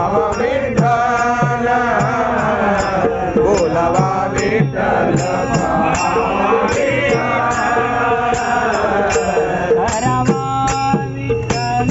बोलावा विठ्ठल बोलावा विठ्ठल हरवा विठ्ठल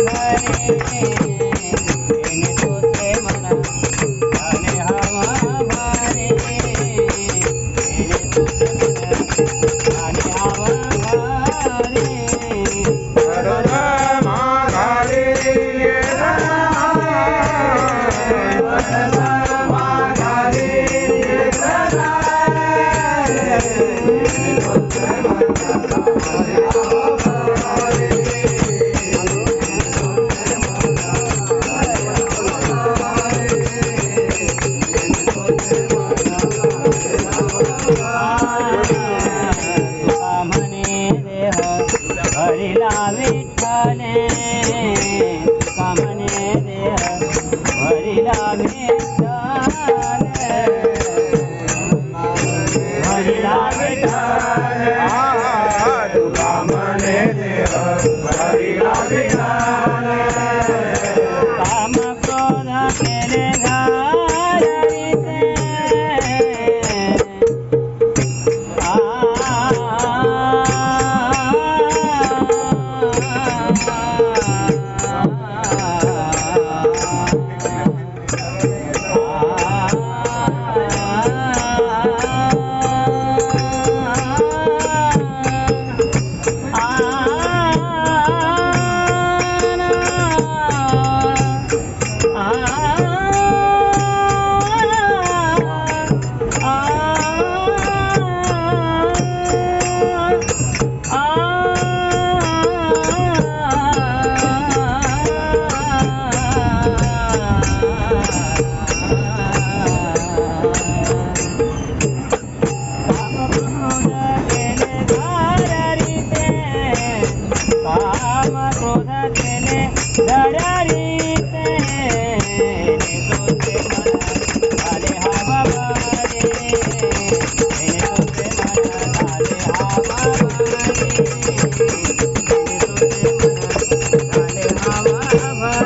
भरे મને દેહ હરિલા વિઠ્ઠલે